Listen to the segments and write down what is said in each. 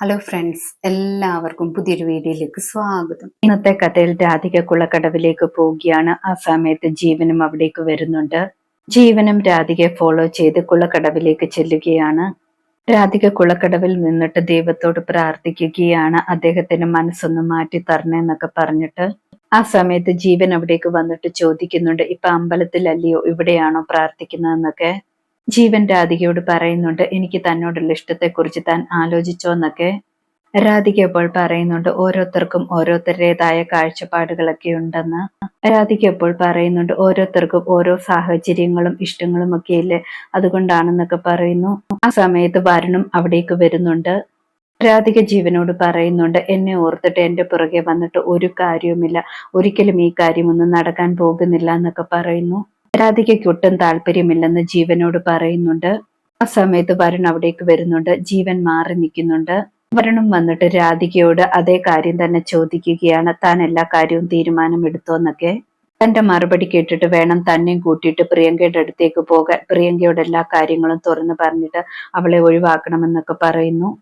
Hello friends എല്ലാവർക്കും പുതിയൊരു വീഡിയോയിലേക്ക് സ്വാഗതം. ഇന്നത്തെ കഥയിൽ രാധിക കുളക്കടവിലേക്ക് പോവുകയാണ്. ആ സമയത്ത് ജീവനും അവിടേക്ക് വരുന്നുണ്ട്. ജീവനും രാധികയെ ഫോളോ ചെയ്ത് കുളക്കടവിലേക്ക് ചെല്ലുകയാണ്. രാധിക കുളക്കടവിൽ നിന്നിട്ട് ദൈവത്തോട് പ്രാർത്ഥിക്കുകയാണ്. അദ്ദേഹത്തിന് മനസ്സൊന്ന് മാറ്റി തരണേന്നൊക്കെ പറഞ്ഞിട്ട്. ആ സമയത്ത് ജീവൻ അവിടേക്ക് വന്നിട്ട് ചോദിക്കുന്നുണ്ട് ഇപ്പൊ അമ്പലത്തിലല്ലയോ? ഇവിടെയാണോ പ്രാർത്ഥിക്കുന്നതെന്നൊക്കെ? ജീവൻ രാധികയോട് പറയുന്നുണ്ട് എനിക്ക് തന്നോടുള്ള ഇഷ്ടത്തെക്കുറിച്ച് താൻ ആലോചിച്ചോ എന്നൊക്കെ രാധിക ഇപ്പോൾ പറയുന്നുണ്ട് ഓരോരുത്തർക്കും ഓരോരുത്തരുടേതായ കാഴ്ചപ്പാടുകളൊക്കെ ഉണ്ടെന്ന്. രാധിക ഇപ്പോൾ പറയുന്നുണ്ട് ഓരോരുത്തർക്കും ഓരോ സാഹചര്യങ്ങളും ഇഷ്ടങ്ങളും ഒക്കെ ഇല്ലേ അതുകൊണ്ടാണെന്നൊക്കെ പറയുന്നു. ആ സമയത്ത് വരുണും അവിടേക്ക് വരുന്നുണ്ട്. രാധിക ജീവനോട് പറയുന്നുണ്ട് എന്നെ ഓർത്തിട്ട് എന്റെ പുറകെ വന്നിട്ട് ഒരു കാര്യവുമില്ല. ഒരിക്കലും ഈ കാര്യമൊന്നും നടക്കാൻ പോകുന്നില്ല എന്നൊക്കെ പറയുന്നു. രാധികയ്ക്ക് ഒട്ടും താല്പര്യമില്ലെന്ന് ജീവനോട് പറയുന്നുണ്ട്. ആ സമയത്ത് വരുൺ അവിടേക്ക് വരുന്നുണ്ട്. ജീവൻ മാറി നിൽക്കുന്നുണ്ട്. വരുണും വന്നിട്ട് രാധികയോട് അതേ കാര്യം തന്നെ ചോദിക്കുകയാണ്. താൻ എല്ലാ കാര്യവും തീരുമാനം എടുത്തോന്നൊക്കെ തന്റെ മറുപടി കേട്ടിട്ട് വേണം തന്നെയും കൂട്ടിയിട്ട് പ്രിയങ്കയുടെ അടുത്തേക്ക് പോകാൻ. പ്രിയങ്കയോട് എല്ലാ കാര്യങ്ങളും തുറന്നു പറഞ്ഞിട്ട് അവളെ ഒഴിവാക്കണമെന്നൊക്കെ പറയുന്നു.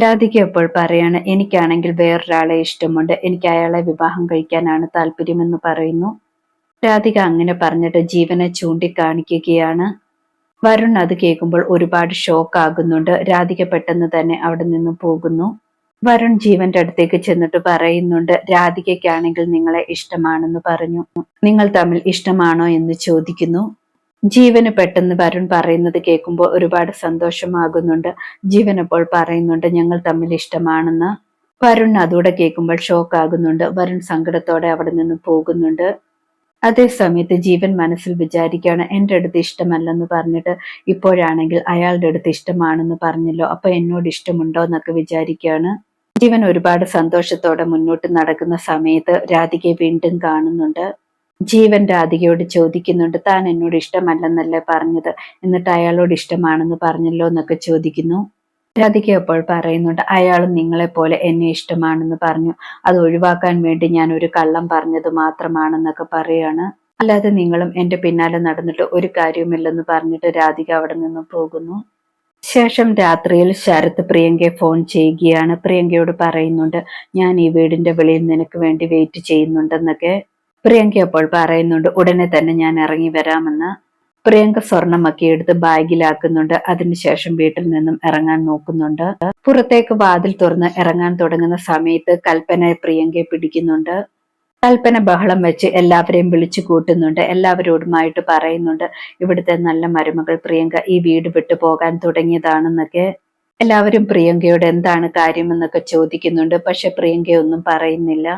രാധിക അപ്പോൾ പറയാണ് എനിക്കാണെങ്കിൽ വേറൊരാളെ ഇഷ്ടമുണ്ട്. എനിക്ക് അയാളെ വിവാഹം കഴിക്കാനാണ് താല്പര്യമെന്ന് പറയുന്നു. രാധിക അങ്ങനെ പറഞ്ഞിട്ട് ജീവനെ ചൂണ്ടിക്കാണിക്കുകയാണ്. വരുൺ അത് കേൾക്കുമ്പോൾ ഒരുപാട് ഷോക്ക് ആകുന്നുണ്ട്. രാധിക പെട്ടെന്ന് തന്നെ അവിടെ നിന്ന് പോകുന്നു. വരുൺ ജീവന്റെ അടുത്തേക്ക് ചെന്നിട്ട് പറയുന്നുണ്ട് രാധികയ്ക്കാണെങ്കിൽ നിങ്ങളെ ഇഷ്ടമാണെന്ന് പറഞ്ഞു. നിങ്ങൾ തമ്മിൽ ഇഷ്ടമാണോ എന്ന് ചോദിക്കുന്നു. ജീവന് പെട്ടെന്ന് വരുൺ പറയുന്നത് കേൾക്കുമ്പോൾ ഒരുപാട് സന്തോഷമാകുന്നുണ്ട്. ജീവൻ അപ്പോൾ പറയുന്നുണ്ട് ഞങ്ങൾ തമ്മിൽ ഇഷ്ടമാണെന്ന്. വരുൺ അതോടെ കേൾക്കുമ്പോൾ ഷോക്ക് ആകുന്നുണ്ട്. വരുൺ സങ്കടത്തോടെ അവിടെ നിന്ന് പോകുന്നുണ്ട്. അതേ സമയത്ത് ജീവൻ മനസ്സിൽ വിചാരിക്കുകയാണ് എന്റെ അടുത്ത് ഇഷ്ടമല്ലെന്ന് പറഞ്ഞിട്ട് ഇപ്പോഴാണെങ്കിൽ അയാളുടെ അടുത്ത് ഇഷ്ടമാണെന്ന് പറഞ്ഞല്ലോ അപ്പൊ എന്നോട് ഇഷ്ടമുണ്ടോ എന്നൊക്കെ വിചാരിക്കുകയാണ്. ജീവൻ ഒരുപാട് സന്തോഷത്തോടെ മുന്നോട്ട് നടക്കുന്ന സമയത്ത് രാധികയെ വീണ്ടും കാണുന്നുണ്ട്. ജീവൻ രാധികയോട് ചോദിക്കുന്നുണ്ട് താൻ എന്നോട് ഇഷ്ടമല്ലെന്നല്ലേ പറഞ്ഞത്? എന്നിട്ട് അയാളോട് ഇഷ്ടമാണെന്ന് പറഞ്ഞല്ലോ എന്നൊക്കെ ചോദിക്കുന്നു. രാധിക അപ്പോൾ പറയുന്നുണ്ട് അയാൾ നിങ്ങളെപ്പോലെ എന്നെ ഇഷ്ടമാണെന്ന് പറഞ്ഞു. അത് ഒഴിവാക്കാൻ വേണ്ടി ഞാൻ ഒരു കള്ളം പറഞ്ഞത് മാത്രമാണെന്നൊക്കെ പറയാണ്. അല്ലാതെ നിങ്ങളും എന്റെ പിന്നാലെ നടന്നിട്ട് ഒരു കാര്യവുമില്ലെന്ന് പറഞ്ഞിട്ട് രാധിക അവിടെ നിന്ന് പോകുന്നു. ശേഷം രാത്രിയിൽ ശരത് പ്രിയങ്കയെ ഫോൺ ചെയ്യുകയാണ്. പ്രിയങ്കയോട് പറയുന്നുണ്ട് ഞാൻ ഈ വീടിന്റെ വെളിയിൽ നിനക്ക് വേണ്ടി വെയിറ്റ് ചെയ്യുന്നുണ്ടെന്നൊക്കെ. പ്രിയങ്ക അപ്പോൾ പറയുന്നുണ്ട് ഉടനെ തന്നെ ഞാൻ ഇറങ്ങി വരാമെന്ന്. പ്രിയങ്ക സ്വർണമൊക്കെ എടുത്ത് ബാഗിലാക്കുന്നുണ്ട്. അതിനുശേഷം വീട്ടിൽ നിന്നും ഇറങ്ങാൻ നോക്കുന്നുണ്ട്. പുറത്തേക്ക് വാതിൽ തുറന്ന് ഇറങ്ങാൻ തുടങ്ങുന്ന സമയത്ത് കൽപ്പന പ്രിയങ്കയെ പിടിക്കുന്നുണ്ട്. കൽപ്പന ബഹളം വെച്ച് എല്ലാവരെയും വിളിച്ചു കൂട്ടുന്നുണ്ട്. എല്ലാവരോടുമായിട്ട് പറയുന്നുണ്ട് ഇവിടുത്തെ നല്ല മരുമകൾ പ്രിയങ്ക ഈ വീട് വിട്ടു പോകാൻ തുടങ്ങിയതാണെന്നൊക്കെ. എല്ലാവരും പ്രിയങ്കയോട് എന്താണ് കാര്യമെന്നൊക്കെ ചോദിക്കുന്നുണ്ട്. പക്ഷെ പ്രിയങ്കയൊന്നും പറയുന്നില്ല.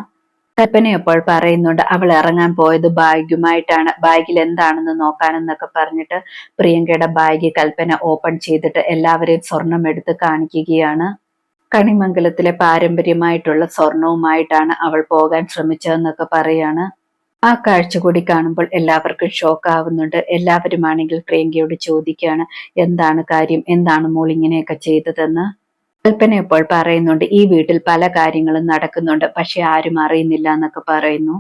കൽപ്പന പറയുന്നുണ്ട് അവൾ ഇറങ്ങാൻ പോയത് ബാഗുമായിട്ടാണ് ബാഗിൽ എന്താണെന്ന് നോക്കാനെന്നൊക്കെ പറഞ്ഞിട്ട് പ്രിയങ്കയുടെ ബാഗ് കൽപ്പന ഓപ്പൺ ചെയ്തിട്ട് എല്ലാവരെയും സ്വർണം എടുത്ത് കാണിക്കുകയാണ്. കണിമംഗലത്തിലെ പാരമ്പര്യമായിട്ടുള്ള സ്വർണവുമായിട്ടാണ് അവൾ പോകാൻ ശ്രമിച്ചതെന്നൊക്കെ പറയാണ്. ആ കാഴ്ച കൂടി കാണുമ്പോൾ എല്ലാവർക്കും ഷോക്ക് ആവുന്നുണ്ട്. എല്ലാവരുമാണെങ്കിൽ പ്രിയങ്കയോട് ചോദിക്കുകയാണ് എന്താണ് കാര്യം? എന്താണ് മോൾ ഇങ്ങനെയൊക്കെ ചെയ്തതെന്ന്? കൽപ്പന ഇപ്പോൾ പറയുന്നുണ്ട് ഈ വീട്ടിൽ പല കാര്യങ്ങളും നടക്കുന്നുണ്ട് പക്ഷെ ആരും അറിയുന്നില്ല എന്നൊക്കെ പറയുന്നു.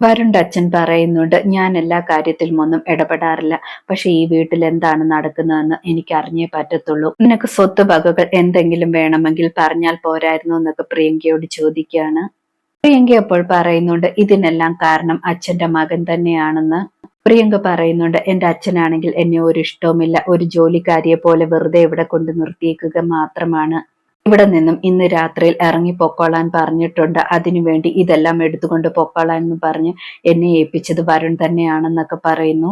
വരുണ്ട് അച്ഛൻ പറയുന്നുണ്ട് ഞാൻ എല്ലാ കാര്യത്തിലും ഒന്നും ഇടപെടാറില്ല പക്ഷെ ഈ വീട്ടിൽ എന്താണ് നടക്കുന്നതെന്ന് എനിക്ക് അറിഞ്ഞേ പറ്റത്തുള്ളൂ. നിനക്ക് സ്വത്ത് വകകൾ എന്തെങ്കിലും വേണമെങ്കിൽ പറഞ്ഞാൽ പോരായിരുന്നു എന്നൊക്കെ പ്രിയങ്കയോട് ചോദിക്കുകയാണ്. പ്രിയങ്ക അപ്പോൾ പറയുന്നുണ്ട് ഇതിനെല്ലാം കാരണം അച്ഛന്റെ മകൻ തന്നെയാണെന്ന്. പ്രിയങ്ക പറയുന്നുണ്ട് എന്റെ അച്ഛനാണെങ്കിൽ എന്നെ ഒരു ഇഷ്ടവുമില്ല. ഒരു ജോലിക്കാരിയെ പോലെ വെറുതെ ഇവിടെ കൊണ്ട് നിർത്തിയേക്കുക മാത്രമാണ്. ഇവിടെ നിന്നും ഇന്ന് രാത്രിയിൽ ഇറങ്ങി പൊക്കോളാൻ പറഞ്ഞിട്ടുണ്ട്. അതിനുവേണ്ടി ഇതെല്ലാം എടുത്തുകൊണ്ട് പൊക്കോളാൻ എന്ന് പറഞ്ഞ് എന്നെ ഏൽപ്പിച്ചത് വരുൺ തന്നെയാണെന്നൊക്കെ പറയുന്നു.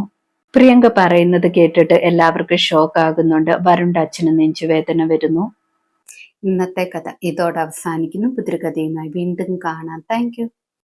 പ്രിയങ്ക പറയുന്നത് കേട്ടിട്ട് എല്ലാവർക്കും ഷോക്ക് ആകുന്നുണ്ട് വരുണ്ട അച്ഛന് നെഞ്ചുവേദന വരുന്നു. ഇന്നത്തെ കഥ ഇതോടെ അവസാനിക്കുന്നു. പുതിരകഥയുമായി വീണ്ടും കാണാം. താങ്ക്